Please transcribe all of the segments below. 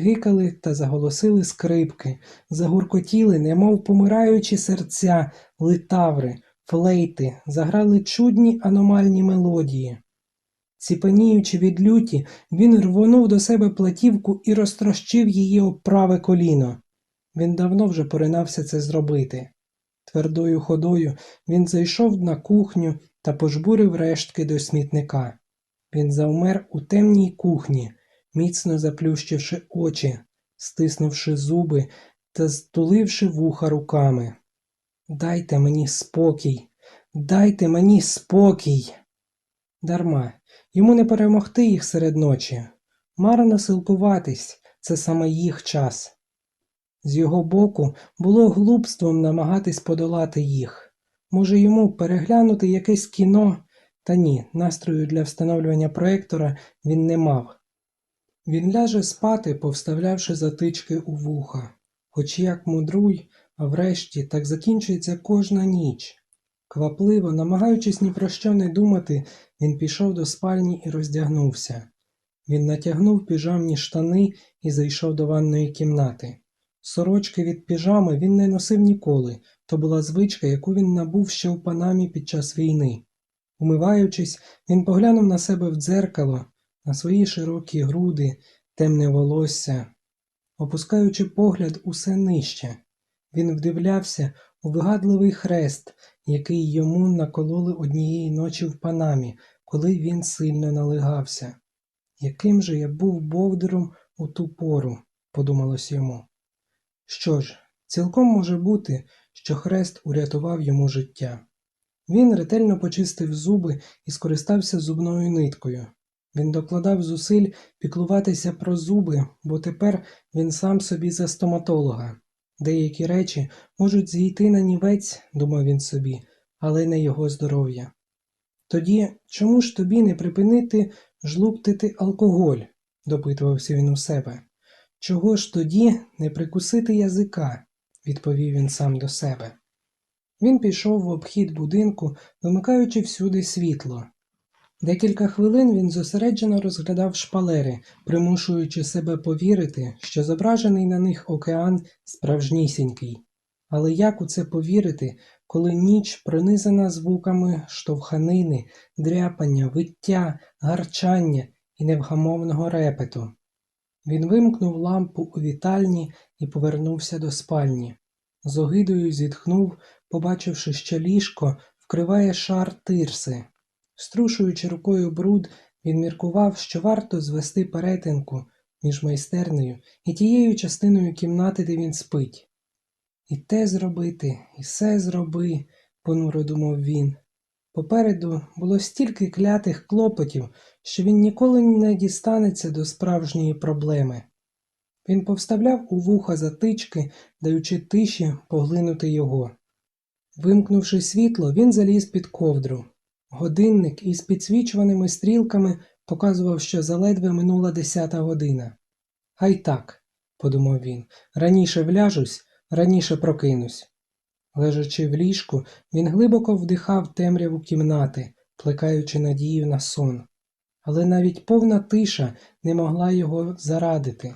Гикали та заголосили скрипки, загуркотіли, немов помираючі серця, литаври, флейти, заграли чудні аномальні мелодії. Ціпеніючи від люті, він рвонув до себе платівку і розтрощив її об праве коліно. Він давно вже поринався це зробити. Твердою ходою він зайшов на кухню та пожбурив рештки до смітника. Він завмер у темній кухні, міцно заплющивши очі, стиснувши зуби та стуливши вуха руками. Дайте мені спокій, дайте мені спокій. Дарма, йому не перемогти їх серед ночі. Марно силкуватись це саме їх час. З його боку було глупством намагатись подолати їх. Може йому переглянути якесь кіно, та ні, настрою для встановлювання проектора він не мав. Він ляже спати, повставлявши затички у вуха. Хоч як мудруй, а врешті так закінчується кожна ніч. Квапливо, намагаючись ні про що не думати, він пішов до спальні і роздягнувся. Він натягнув піжамні штани і зайшов до ванної кімнати. Сорочки від піжами він не носив ніколи, то була звичка, яку він набув ще в панамі під час війни. Умиваючись, він поглянув на себе в дзеркало, на свої широкі груди, темне волосся. Опускаючи погляд усе нижче, він вдивлявся у вигадливий хрест, який йому накололи однієї ночі в панамі, коли він сильно налигався. Яким же я був бовдером у ту пору, подумалось йому. Що ж, цілком може бути, що хрест урятував йому життя. Він ретельно почистив зуби і скористався зубною ниткою. Він докладав зусиль піклуватися про зуби, бо тепер він сам собі за стоматолога. Деякі речі можуть зійти на нівець, думав він собі, але не його здоров'я. Тоді чому ж тобі не припинити жлуптити алкоголь? допитувався він у себе. Чого ж тоді не прикусити язика? відповів він сам до себе. Він пішов в обхід будинку, вимикаючи всюди світло. Декілька хвилин він зосереджено розглядав шпалери, примушуючи себе повірити, що зображений на них океан справжнісінький. Але як у це повірити, коли ніч пронизана звуками штовханини, дряпання, виття, гарчання і невгамовного репету? Він вимкнув лампу у вітальні і повернувся до спальні. З огидою зітхнув, побачивши, що ліжко вкриває шар тирси. Струшуючи рукою бруд, він міркував, що варто звести перетинку між майстернею і тією частиною кімнати, де він спить. І те зробити, і все зроби, понуро думав він. Попереду було стільки клятих клопотів, що він ніколи не дістанеться до справжньої проблеми. Він повставляв у вуха затички, даючи тиші поглинути його. Вимкнувши світло, він заліз під ковдру. Годинник із підсвічуваними стрілками показував, що заледве минула десята година. Хай так, подумав він, раніше вляжусь, раніше прокинусь. Лежачи в ліжку, він глибоко вдихав темряву кімнати, плекаючи надію на сон. Але навіть повна тиша не могла його зарадити.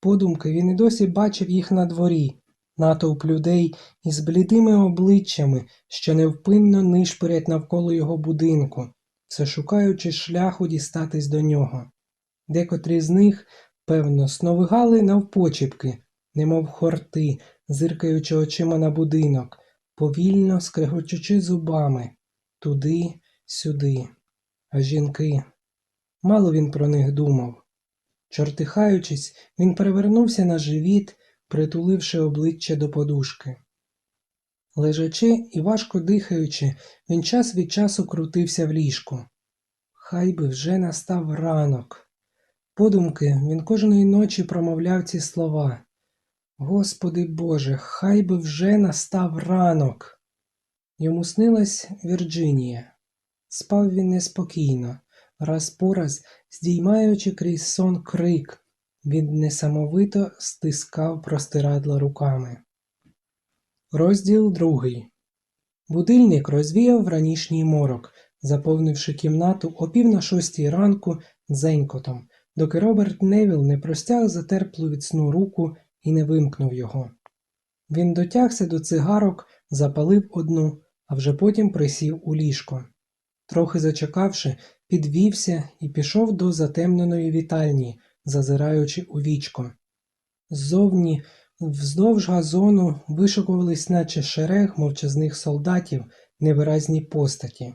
Подумки він і досі бачив їх на дворі, натовп людей із блідими обличчями, що невпинно нишпорять навколо його будинку, все шукаючи шляху дістатись до нього. Декотрі з них, певно, сновигали навпочіпки, немов хорти, зиркаючи очима на будинок, повільно скрегочучи зубами туди, сюди. А жінки. Мало він про них думав. Чортихаючись, він перевернувся на живіт, притуливши обличчя до подушки. Лежачи і важко дихаючи, він час від часу крутився в ліжку. Хай би вже настав ранок. Подумки він кожної ночі промовляв ці слова. Господи Боже, хай би вже настав ранок. Йому снилась Вірджинія. Спав він неспокійно, раз по раз здіймаючи крізь сон крик, він несамовито стискав простирадла руками. Розділ другий. Будильник розвіяв ранішній морок, заповнивши кімнату о пів на шостій ранку дзенькотом, доки Роберт Невіл не простяг затерплу від сну руку і не вимкнув його. Він дотягся до цигарок, запалив одну, а вже потім присів у ліжко. Трохи зачекавши, підвівся і пішов до затемненої вітальні, зазираючи у вічко. Ззовні, вздовж газону, вишикувались, наче шерег мовчазних солдатів, невиразні постаті.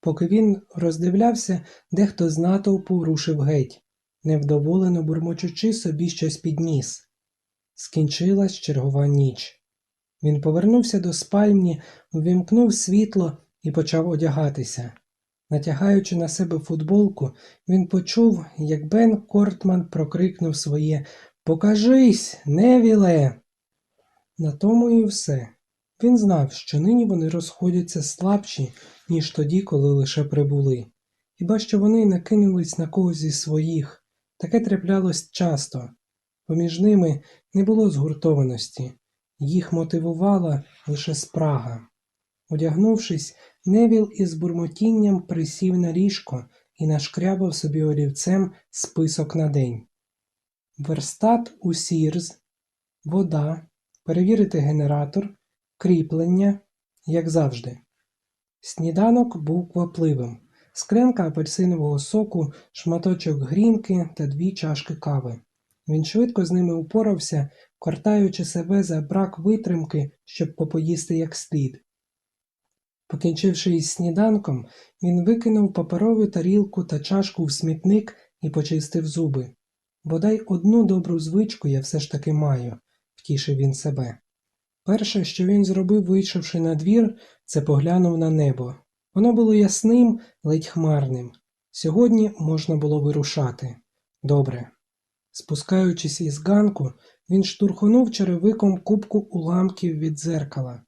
Поки він роздивлявся, дехто з натовпу рушив геть, невдоволено бурмочучи собі щось під ніс. Скінчилась чергова ніч. Він повернувся до спальні, увімкнув світло і почав одягатися. Натягаючи на себе футболку, він почув, як Бен Кортман прокрикнув своє Покажись, Невіле! На тому і все. Він знав, що нині вони розходяться слабші, ніж тоді, коли лише прибули. Хіба що вони накинулись на когось зі своїх. Таке траплялось часто. Поміж ними не було згуртованості, їх мотивувала лише спрага. Одягнувшись, Невіл із бурмотінням присів на ліжко і нашкрябав собі олівцем список на день. Верстат у Сірз, вода, перевірити генератор, кріплення, як завжди. Сніданок був квапливим. Склянка апельсинового соку, шматочок грінки та дві чашки кави. Він швидко з ними упорався, картаючи себе за брак витримки, щоб попоїсти як слід. Покінчивши із сніданком, він викинув паперову тарілку та чашку в смітник і почистив зуби. Бодай одну добру звичку я все ж таки маю, втішив він себе. Перше, що він зробив, вийшовши на двір, це поглянув на небо. Воно було ясним, ледь хмарним. Сьогодні можна було вирушати. Добре. Спускаючись із ганку, він штурхонув черевиком кубку уламків від дзеркала.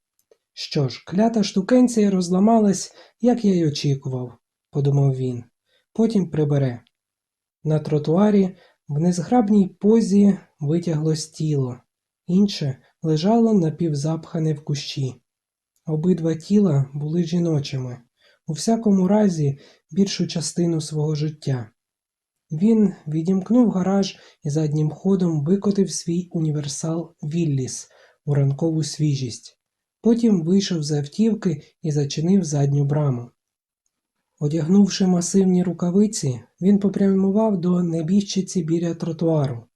Що ж, клята штукенція розламалась, як я й очікував, подумав він. Потім прибере. На тротуарі в незграбній позі витяглось тіло, інше лежало напівзапхане в кущі. Обидва тіла були жіночими, у всякому разі, більшу частину свого життя. Він відімкнув гараж і заднім ходом викотив свій універсал Вілліс у ранкову свіжість. Потім вийшов з автівки і зачинив задню браму. Одягнувши масивні рукавиці, він попрямував до небіжчиці біля тротуару.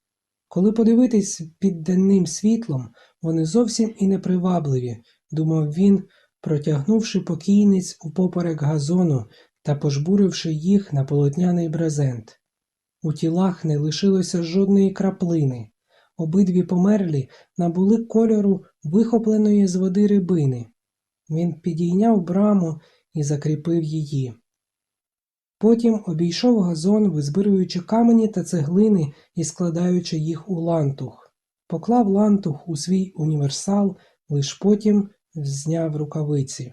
Коли подивитись під денним світлом, вони зовсім і непривабливі, думав він, протягнувши покійниць упоперек газону та пожбуривши їх на полотняний брезент. У тілах не лишилося жодної краплини. Обидві померлі набули кольору вихопленої з води рибини. Він підійняв браму і закріпив її. Потім обійшов газон, визбируючи камені та цеглини і складаючи їх у лантух. Поклав лантух у свій універсал, лиш потім зняв рукавиці.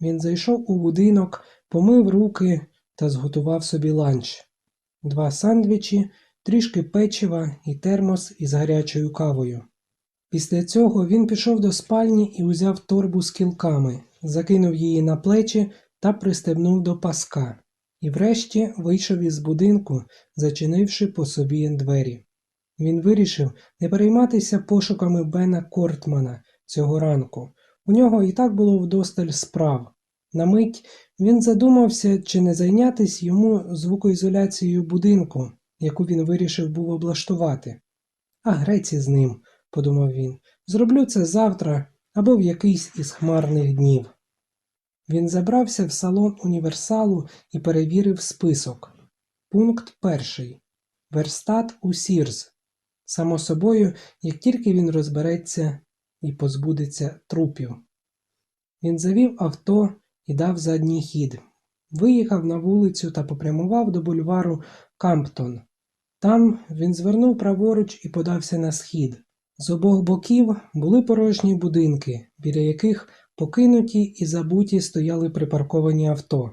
Він зайшов у будинок, помив руки та зготував собі ланч. Два сандвічі, трішки печива і термос із гарячою кавою. Після цього він пішов до спальні і узяв торбу з кілками, закинув її на плечі та пристебнув до паска, і врешті вийшов із будинку, зачинивши по собі двері. Він вирішив не перейматися пошуками Бена Кортмана цього ранку. У нього і так було вдосталь справ. На мить він задумався, чи не зайнятись йому звукоізоляцією будинку, яку він вирішив був облаштувати. А греці з ним, подумав він, зроблю це завтра або в якийсь із хмарних днів. Він забрався в салон універсалу і перевірив список. Пункт перший. Верстат у Сірз. Само собою, як тільки він розбереться і позбудеться трупів. Він завів авто і дав задній хід. Виїхав на вулицю та попрямував до бульвару Камптон. Там він звернув праворуч і подався на схід. З обох боків були порожні будинки, біля яких покинуті і забуті стояли припарковані авто.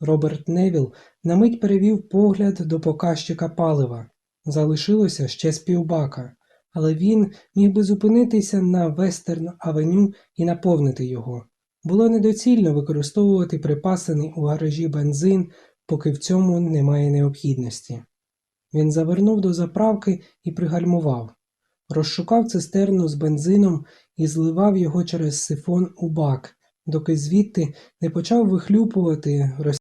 Роберт Невіл на мить перевів погляд до показчика палива. Залишилося ще з півбака, але він міг би зупинитися на Вестерн Авеню і наповнити його. Було недоцільно використовувати припасений у гаражі бензин, поки в цьому немає необхідності. Він завернув до заправки і пригальмував. Розшукав цистерну з бензином і зливав його через сифон у бак, доки звідти не почав вихлюпувати